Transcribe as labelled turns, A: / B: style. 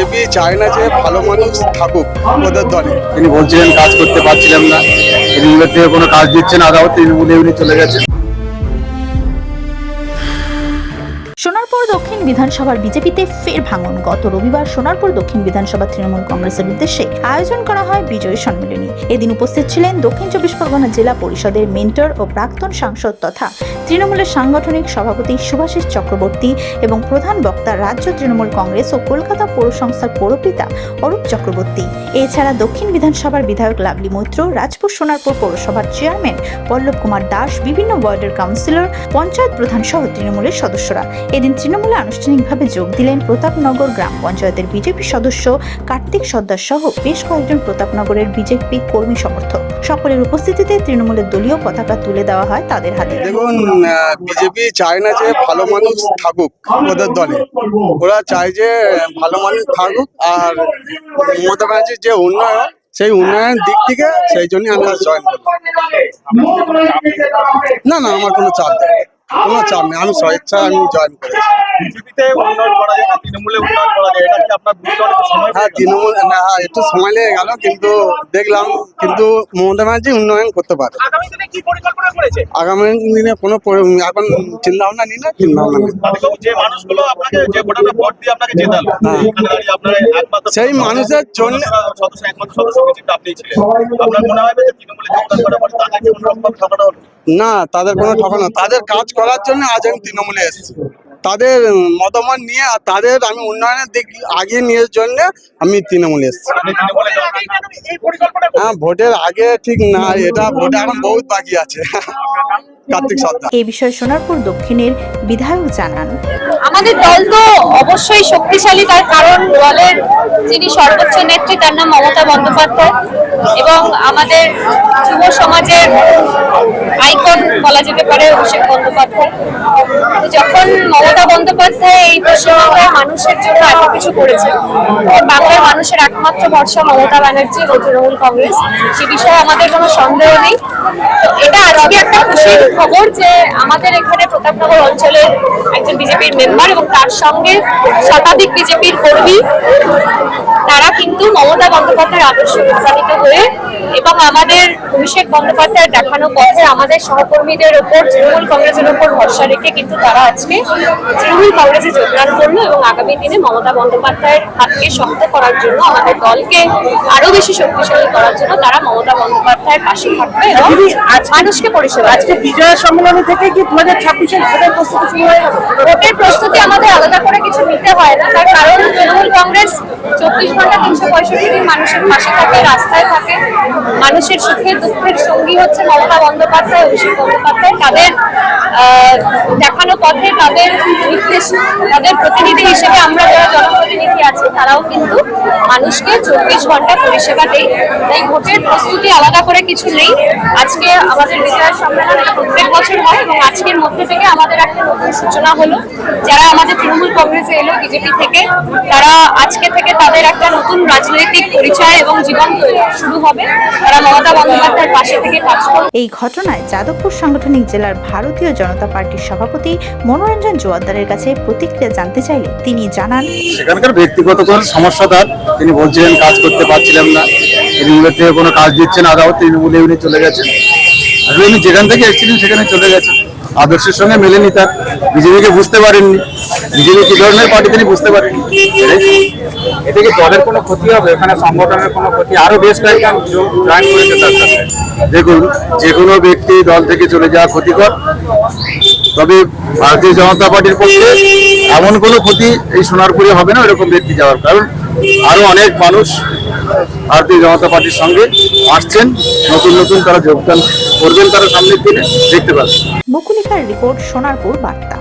A: BJP চায় না যে ভালো মানুষ থাকুক ওদের দলে।
B: তিনি বলছিলেন, কাজ করতে পারছিলাম না। তৃণমূলের থেকে কোনো কাজ দিচ্ছে না আদাও তৃণমূলে উনি চলে গেছে।
C: সোনারপুর দক্ষিণ বিধানসভার বিজেপিতে ফের ভাঙন। গত রবিবার সোনারপুর দক্ষিণ বিধানসভা তৃণমূল কংগ্রেসের উদ্দেশ্যে আয়োজন করা হয় বিজয় সম্মেলনী। এদিন উপস্থিত ছিলেন দক্ষিণ চব্বিশ পরগনা জেলা পরিষদের মেন্টর ও প্রাক্তন সাংসদ তথা তৃণমূলের সাংগঠনিক সভাপতি সুভাষিস চক্রবর্তী এবং প্রধান বক্তা রাজ্য তৃণমূল কংগ্রেস ও কলকাতা পৌর সংস্থার পৌরপিতা অরূপ চক্রবর্তী। এছাড়া দক্ষিণ বিধানসভার বিধায়ক লাভলি মৈত্র, রাজপুর সোনারপুর পৌরসভার চেয়ারম্যান পল্লব কুমার দাস, বিভিন্ন ওয়ার্ডের কাউন্সিলর, পঞ্চায়েত প্রধান সহ তৃণমূলের সদস্যরা। এদিন তৃণমূলে আনুষ্ঠানিকভাবে যোগ দিলেন প্রতাপনগর গ্রাম পঞ্চায়েতের বিজেপি সদস্য কার্তিক সর্দার সহ বেশ কয়েকজন প্রতাপনগরের বিজেপি কর্মী সমর্থক। সকলের উপস্থিতিতে তৃণমূলের দলীয় পতাকা তুলে দেওয়া হয় তাদের হাতে।
A: দেখুন বিজেপি চায় না যে ভালো মানুষ থাকুক ওদের দলে। ওরা চায় যে ভালো মানুষ থাকুক আর মমতা ব্যানার্জির যে উন্নয়ন, সেই উন্নয়ন দিক থেকে সেই জন্য আমরা জয়েন না না, আমার কোনো চাপ নেই। কোনো চাপ নেই আমি স্বেচ্ছা আমি জয়েন করেছি
B: বিজেপিতে উন্নয়ন করা যায় না তৃণমূলে উন্নয়ন করা যায় এটা কি আপনার বুঝতে অনেক সময়
A: হ্যাঁ তৃণমূল না হ্যাঁ, একটু সময় লেগে গেল কিন্তু দেখলাম কিন্তু মমতা ব্যানার্জি উন্নয়ন করতে পারে।
D: আগামী দিনে কি পরিকল্পনা করেছে?
A: আগামী দিনে কোনো এখন চিন্তা ভাবনা নিই না চিন্তা ভাবনা
D: যে মানুষগুলো আপনাকে যে ভোটাররা ভোট দিয়ে আপনাকে জেতালো
A: হ্যাঁ।
D: আপনারা একমাত্র
A: সেই মানুষের জন্য
D: সদস্য একমাত্র সদস্য বিজেপি আপনি ছিলেন। আপনার মনে হয় যে তৃণমূলে যোগদান করার পরে তাদেরকে অন্যরকম ঠকানো
A: না তাদের কোনো ঠকানো তাদের কাজ করার জন্য আজ আমি তৃণমূলে এসেছি। তাদের মতামত নিয়ে আর তাদের আমি উন্নয়নের দিক আগিয়ে নিয়ে জন্য আমি তৃণমূলে এসেছি। হ্যাঁ ভোটের আগে ঠিক না এটা ভোটে এখন বহুত বাকি আছে। কার্তিক সর্দার।
C: এই বিষয়ে সোনারপুর দক্ষিণের বিধায়ক জানান।
E: আমাদের দল তো অবশ্যই শক্তিশালী তার কারণ দলের যিনি সর্বোচ্চ নেত্রী তার নাম মমতা বন্দ্যোপাধ্যায়। এবং আমাদের যুব সমাজের আইকন বলা যেতে পারে অভিষেক বন্দ্যোপাধ্যায়। যখন মমতা বন্দ্যোপাধ্যায় এই পশ্চিমবঙ্গের মানুষের জন্য এত কিছু করেছে। এবং বাংলার মানুষের একমাত্র ভরসা মমতা ব্যানার্জি ও তৃণমূল কংগ্রেস। সে বিষয়ে আমাদের কোনো সন্দেহ নেই। তো এটা আজকে একটা খুশির খবর যে আমাদের এখানে প্রতাপনগর অঞ্চলের একজন বিজেপির মেম্বার এবং তার সঙ্গে শতাধিক বিজেপির কর্মী কিন্তু মমতা বন্দ্যোপাধ্যায়ের আদর্শ প্রভাবিত হয়ে এবং আমাদের অভিষেক বন্দ্যোপাধ্যায়ের দেখানো পথে আমাদের সহকর্মীদের ওপর তৃণমূল কংগ্রেসের উপর ভরসা রেখে কিন্তু তারা আজকে তৃণমূল কংগ্রেসে যোগদান করল এবং আগামী দিনে মমতা বন্দ্যোপাধ্যায়ের হাতকে শক্ত করার জন্য আমাদের দলকে আরও বেশি শক্তিশালী করার জন্য তারা মমতা বন্দ্যোপাধ্যায়ের পাশে থাকবে এবং মানুষকে পরিষেবা আজকে
F: বিজয় সম্মেলনী থেকে কি দু হাজার ছাব্বিশে ভোটের প্রস্তুতি শুরু হয়ে? গেল
E: ভোটের প্রস্তুতি আমাদের আলাদা করে কিছু নিতে হয় না তার কারণ তৃণমূল কংগ্রেস চব্বিশ ঘণ্টা তিনশো পঁয়ষট্টি মানুষের পাশে থাকে, রাস্তায় থাকে। মানুষের সুখের, দুঃখের সঙ্গী হচ্ছে মমতা বন্দ্যোপাধ্যায়, অভিষেক বন্দ্যোপাধ্যায়। তাদের দেখানো পথে তাদের নির্দেশ তাদের প্রতিনিধি হিসেবে আমরা যারা জনপ্রতিনিধি আছি, তারাও কিন্তু মানুষকে চব্বিশ ঘণ্টা পরিষেবা দেয়। তাই ভোটের প্রস্তুতি আলাদা করে কিছু নেই। আজকে আমাদের বিজয় সম্মেলন প্রত্যেক বছর হয় এবং আজকের মধ্যে থেকে আমাদের একটা নতুন সূচনা হলো। যারা আমাদের তৃণমূল কংগ্রেসে এলো, বিজেপি থেকে, তারা আজকে থেকে তাদের একটা নতুন রাজনৈতিক পরিচয় এবং জীবন শুরু হবে। তারা মমতা বন্দ্যোপাধ্যায়ের পাশে থেকে কাজ করবে।
C: এই ঘটনায় যাদবপুর সাংগঠনিক জেলার ভারতীয় জনতা পার্টির সভাপতি মনোরঞ্জন জোয়ারদারের কাছে প্রতিক্রিয়া জানতে চাইলে তিনি জানান
B: সেখানকার ব্যক্তিগত কোনো সমস্যা তার। তিনি বলছিলেন কাজ করতে পারছিলাম না। তৃণমূলের থেকে কোনো কাজ দিচ্ছেন আদাও তৃণমূলে উনি চলে গেছেন। আসলে উনি যেখান থেকে এসেছিলেন সেখানে চলে গেছেন। আদর্শের সঙ্গে মেলেনি তার বিজেপিকে বুঝতে পারেননি। বিজেপি কি ধরনের পার্টি তিনি বুঝতে পারেননি।
G: এতে কি দলের কোনো ক্ষতি হবে? এখানে সংগঠনের কোনো ক্ষতি? আরও বেশ কয়েকজন জয়েন করেছে তার সাথে।
B: দেখুন যে কোনো ব্যক্তি দল থেকে চলে যাওয়া ক্ষতিকর তবে ভারতীয় জনতা পার্টির পক্ষে এমন কোনো ক্ষতি এই সোনারপুরে হবে না এরকম ব্যক্তি যাওয়ার। কারণ আরও অনেক মানুষ ভারতীয় জনতা পার্টির সঙ্গে আসছেন নতুন নতুন তারা যোগদান করবেন তারা সামনের দিনে দেখতে পাবেন।
C: মুকুলিকার রিপোর্ট সোনারপুর বার্তা।